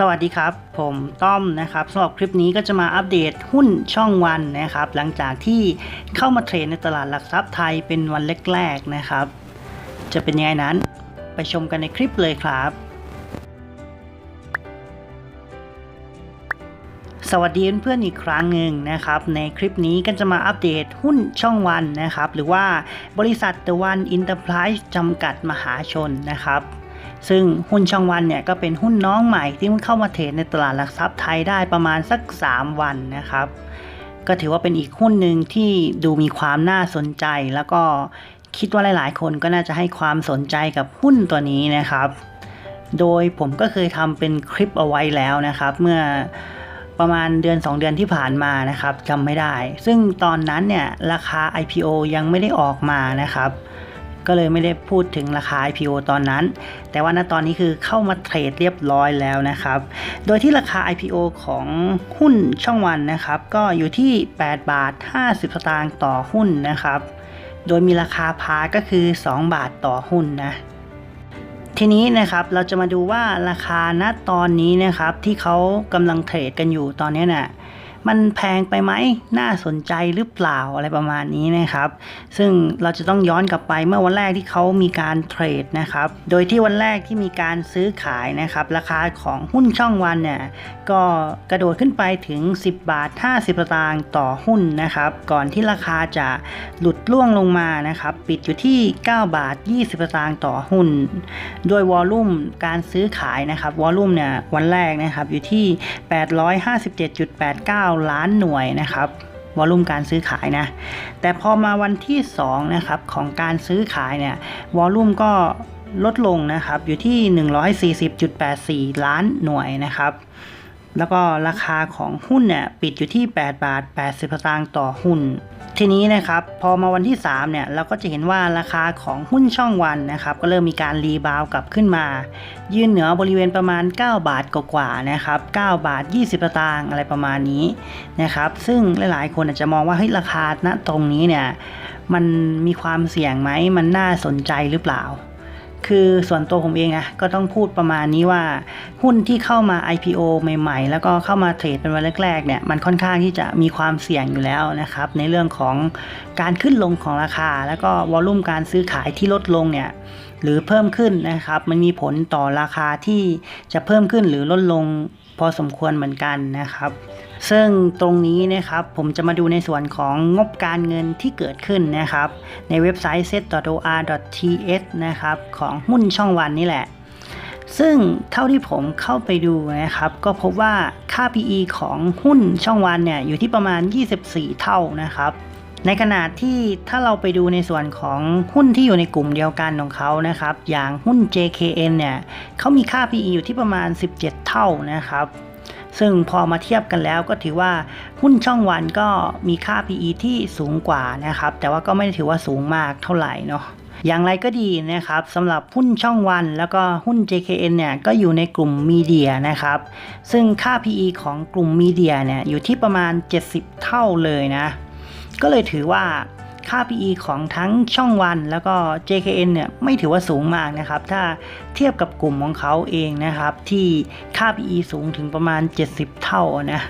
สวัสดีครับ ผมต้อมนะครับสำหรับคลิปนี้ก็จะมาอัปเดตหุ้นช่องวันนะครับ หลังจากที่เข้ามาเทรดในตลาดหลักทรัพย์ไทยเป็นวันแรกๆนะครับ จะเป็นยังไงนั้นไปชมกันในคลิปเลยครับสวัสดีเพื่อนๆอีกครั้งหนึ่งนะครับ ในคลิปนี้ก็จะมาอัปเดตหุ้นช่องวันนะครับ หรือว่าบริษัท The One Enterprise จำกัดมหาชนนะครับ ซึ่งหุ้นช่องวันเนี่ยก็เป็นหุ้นน้องใหม่ที่เพิ่งเข้ามาเทรดในตลาดหลักทรัพย์ไทยได้ประมาณสัก 3 วันนะครับ ก็ถือว่าเป็นอีกหุ้นหนึ่งที่ดูมีความน่าสนใจ แล้วก็คิดว่าหลาย ๆ คนก็น่าจะให้ความสนใจกับหุ้นตัวนี้นะครับ โดยผมก็เคยทำเป็นคลิปเอาไว้แล้วนะครับ เมื่อประมาณเดือน 2 เดือนที่ผ่านมานะครับจำไม่ได้ ซึ่งตอนนั้นเนี่ยราคา IPO ยังไม่ได้ออกมานะครับ ก็เลยไม่ได้พูดถึงราคา IPO ตอนนั้น แต่ว่าณตอนนี้คือเข้ามาเทรดเรียบร้อยแล้วนะครับ โดยที่ราคา IPO ของหุ้นช่องวันนะครับ ก็อยู่ที่ 8 บาท 50 สตางค์ต่อหุ้นนะครับ โดยมีราคาพาก็คือ 2 บาทต่อหุ้นนะทีนี้นะครับเราจะมาดูว่าราคาณตอนนี้นะครับที่เขากำลังเทรดกันอยู่ตอนนี้น่ะ มันแพงไปไหมน่าสนใจหรือเปล่าอะไรประมาณนี้นะครับ ซึ่งเราจะต้องย้อนกลับไปเมื่อวันแรกที่เขามีการเทรดนะครับ โดยที่วันแรกที่มีการซื้อขายนะครับ ราคาของหุ้นช่องวันเนี่ยก็กระโดดขึ้นไปถึง 10 บาท 50สตางค์ต่อหุ้นนะครับ ก่อนที่ราคาจะหลุดล่วงลงมานะครับ ปิดอยู่ที่ 9 บาท 20สตางค์ต่อหุ้น ด้วยวอลลุ่มการซื้อขายนะครับวอลลุ่มเนี่ยวันแรกนะครับอยู่ที่ 857.89ล้านหน่วยนะครับวอลลุ่มการซื้อขายนะ แต่พอมาวันที่2นะครับของการซื้อขายเนี่ยวอลลุ่มก็ลดลงนะครับอยู่ที่ 140.84 ล้านหน่วยนะครับ แล้วก็ราคาของหุ้นเนี่ยปิดอยู่ที่ 8 บาท 80สตางค์ต่อหุ้น ทีนี้นะครับพอมาวันที่ 3 เนี่ยเราก็จะเห็นว่าราคาของหุ้นช่องวันนะครับก็เริ่มมีการรีบาวกลับขึ้นมา ยืนเหนือบริเวณประมาณ 9 บาทกว่าๆนะครับ9บาท 20สตางค์อะไรประมาณนี้นะครับซึ่งหลายๆ คนอาจจะมองว่าเฮ้ยราคาณตรงนี้เนี่ยมันมีความเสี่ยงไหมมันน่าสนใจหรือเปล่า คือส่วนตัวผมเองอะก็ต้องพูดประมาณนี้ว่า หุ้นที่เข้ามา IPO ใหม่ๆ แล้วก็เข้ามาเทรดเป็นวันแรกๆเนี่ยมันค่อนข้างที่จะมีความเสี่ยงอยู่แล้วนะครับ ในเรื่องของการขึ้นลงของราคา แล้วก็วอลลุ่มการซื้อขายที่ลดลงเนี่ยหรือเพิ่มขึ้นนะครับ มันมีผลต่อราคาที่จะเพิ่มขึ้นหรือลดลงพอสมควรเหมือนกันนะครับ ซึ่งตรงนี้นะครับผมจะมาดูในส่วนของงบการเงินที่เกิดขึ้นนะครับ ในเว็บไซต์ set.or.th นะครับของหุ้นช่องวันนี่แหละ ซึ่งเท่าที่ผมเข้าไปดูนะครับ ก็พบว่าค่า PE ของหุ้นช่องวันเนี่ยอยู่ที่ประมาณ 24 เท่านะครับในขณะที่ถ้าเราไปดูในส่วนของหุ้นที่อยู่ในกลุ่มเดียวกันของเขานะครับ อย่างหุ้น JKN เนี่ยเขามีค่า PE อยู่ที่ประมาณ 17 เท่านะครับ ซึ่งพอมาเทียบกันแล้วก็ถือว่าหุ้นช่องวันก็มีค่า PE ที่สูงกว่านะครับ แต่ว่าก็ไม่ได้ถือว่าสูงมากเท่าไหร่เนาะอย่างไรก็ดีนะครับสำหรับหุ้นช่องวันแล้วก็หุ้น JKN เนี่ยก็อยู่ในกลุ่มมีเดียนะครับ ซึ่งค่า PE ของกลุ่มมีเดียเนี่ยอยู่ที่ประมาณ 70 เท่าเลยนะ ก็เลยถือว่า ค่า PE ของทั้งช่องวัน แล้วก็ JKN เนี่ยไม่ถือว่าสูงมากนะครับ ถ้าเทียบกับกลุ่มของเขาเองนะครับ ที่ค่า PE สูงถึงประมาณ 70 เท่านะ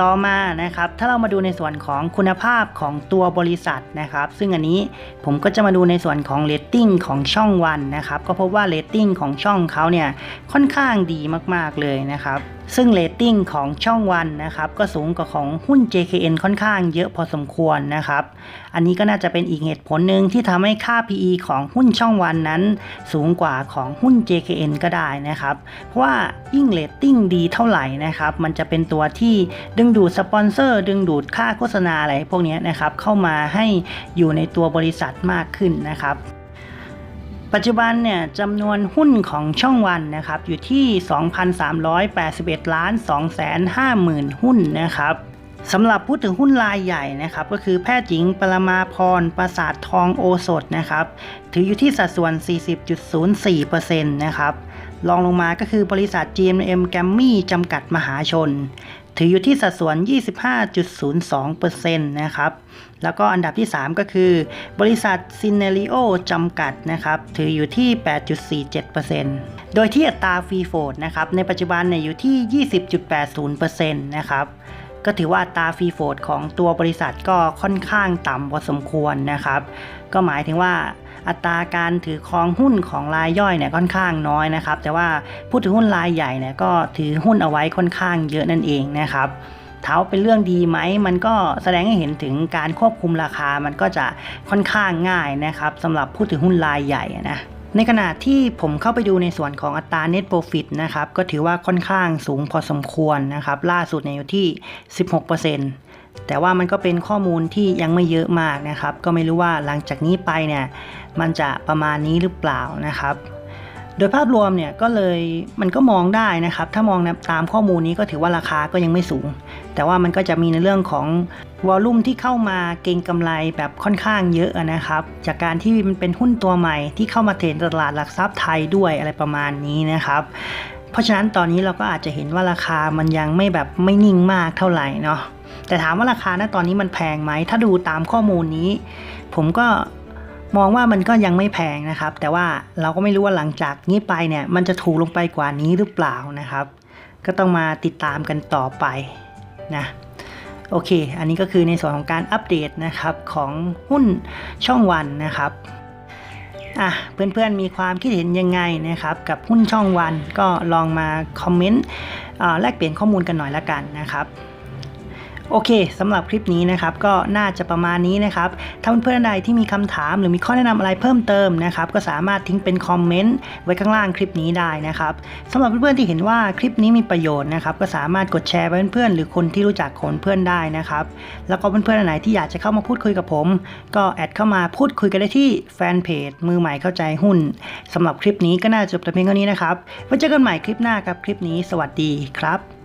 ต่อมานะครับถ้าเรามาดูในส่วนของคุณภาพของตัวบริษัทนะครับ ซึ่งอันนี้ผมก็จะมาดูในส่วนของเรตติ้งของช่องวันนะครับ ก็พบว่าเรตติ้งของช่องเขาเนี่ยค่อนข้างดีมากๆเลยนะครับ ซึ่งเรตติ้งของช่องวันนะครับก็สูงกว่าของหุ้น JKN ค่อนข้างเยอะพอสมควรนะครับ อันนี้ก็น่าจะเป็นอีกเหตุผลหนึ่งที่ทำให้ค่า PE ของหุ้นช่องวันนั้น สูงกว่าของหุ้น JKN ก็ได้นะครับ เพราะว่ายิ่งเรตติ้งดีเท่าไหร่นะครับ มันจะเป็นตัวที่ดึงดูดสปอนเซอร์ ดึงดูดค่าโฆษณาอะไรพวกนี้นะครับเข้ามาให้อยู่ในตัวบริษัทมากขึ้นนะครับ ปัจจุบันเนี่ยจำนวนหุ้นของช่องวันนะครับอยู่ที่ 2,381 ล้าน 250,000 หุ้นนะครับสำหรับพูดถึงหุ้นรายใหญ่นะครับก็คือแพทย์หญิงปรมาพรประสาททองโอสถนะครับถืออยู่ที่สัดส่วน 40.04%นะครับรองลงมาก็คือบริษัท GMM g a m m y จำกัดมหาชนถืออยู่ที่สัดส่วน 25.02%นะครับ แล้วก็อันดับที่ 3 ก็คือ บริษัทซินเนริโอจำกัดนะครับ ถืออยู่ที่ 8.47%โดยที่อัตราฟรีโฟดนะครับ ในปัจจุบันเนี่ยอยู่ที่ 20.80%นะครับ ก็ถือว่าอัตราฟรีโฟลดของตัวบริษัทก็ค่อนข้างต่ำพอสมควรนะครับ ก็หมายถึงว่าอัตราการถือครองหุ้นของรายย่อยเนี่ยค่อนข้างน้อยนะครับ แต่ว่าผู้ถือหุ้นรายใหญ่เนี่ยก็ถือหุ้นเอาไว้ค่อนข้างเยอะนั่นเองนะครับถามว่าเป็นเรื่องดีไหม มันก็แสดงให้เห็นถึงการควบคุมราคามันก็จะค่อนข้างง่ายนะครับสำหรับผู้ถือหุ้นรายใหญ่นะ ในขณะที่ผมเข้าไปดูในส่วนของอัตรา net profit นะครับ ก็ถือว่าค่อนข้างสูงพอสมควรนะครับ ล่าสุดเนี่ยอยู่ที่ 16%แต่ว่ามันก็เป็นข้อมูลที่ยังไม่เยอะมากนะครับ ก็ไม่รู้ว่าหลังจากนี้ไปเนี่ย มันจะประมาณนี้หรือเปล่านะครับ โดยภาพรวมเนี่ยก็เลยมันก็มองได้นะครับ ถ้ามองตามข้อมูลนี้ก็ถือว่าราคาก็ยังไม่สูง แต่ว่ามันก็จะมีในเรื่องของวอลลุ่มที่เข้ามาเก็งกำไรแบบค่อนข้างเยอะนะครับ จากการที่มันเป็นหุ้นตัวใหม่ที่เข้ามาเทรดตลาดหลักทรัพย์ไทยด้วยอะไรประมาณนี้นะครับ เพราะฉะนั้นตอนนี้เราก็อาจจะเห็นว่าราคามันยังไม่แบบไม่นิ่งมากเท่าไหร่เนาะแต่ถามว่าราคาณตอนนี้มันแพงไหม ถ้าดูตามข้อมูลนี้ ผมก็มองว่ามันก็ยังไม่แพงนะครับ แต่ว่าเราก็ไม่รู้ว่าหลังจากนี้ไปเนี่ย มันจะถูกลงไปกว่านี้หรือเปล่านะครับ ก็ต้องมาติดตามกันต่อไป นะโอเค อันนี้ก็คือในส่วนของการอัปเดตนะครับของหุ้นช่องวันนะครับอะเพื่อนๆมีความคิดเห็นยังไงนะครับกับหุ้นช่องวันก็ลองมาคอมเมนต์แลกเปลี่ยนข้อมูลกันหน่อยละกันนะครับ โอเคสำหรับคลิปนี้นะครับก็น่าจะประมาณนี้นะครับถ้าเพื่อนๆใดที่มีคำถามหรือมีข้อแนะนำอะไรเพิ่มเติมนะครับก็สามารถทิ้งเป็นคอมเมนต์ไว้ข้างล่างคลิปนี้ได้นะครับสำหรับเพื่อนๆที่เห็นว่าคลิปนี้มีประโยชน์นะครับก็สามารถกดแชร์ไปเพื่อนๆหรือคนที่รู้จักคนเพื่อนได้นะครับแล้วก็เพื่อนๆไหนที่อยากจะเข้ามาพูดคุยกับผม ก็แอดเข้ามาพูดคุยกันได้ที่แฟนเพจมือใหม่เข้าใจหุ้นสำหรับคลิปนี้ก็น่าจะจบแต่เพียงเท่านี้นะครับไว้เจอกันใหม่คลิปหน้าครับคลิปนี้ สวัสดีครับ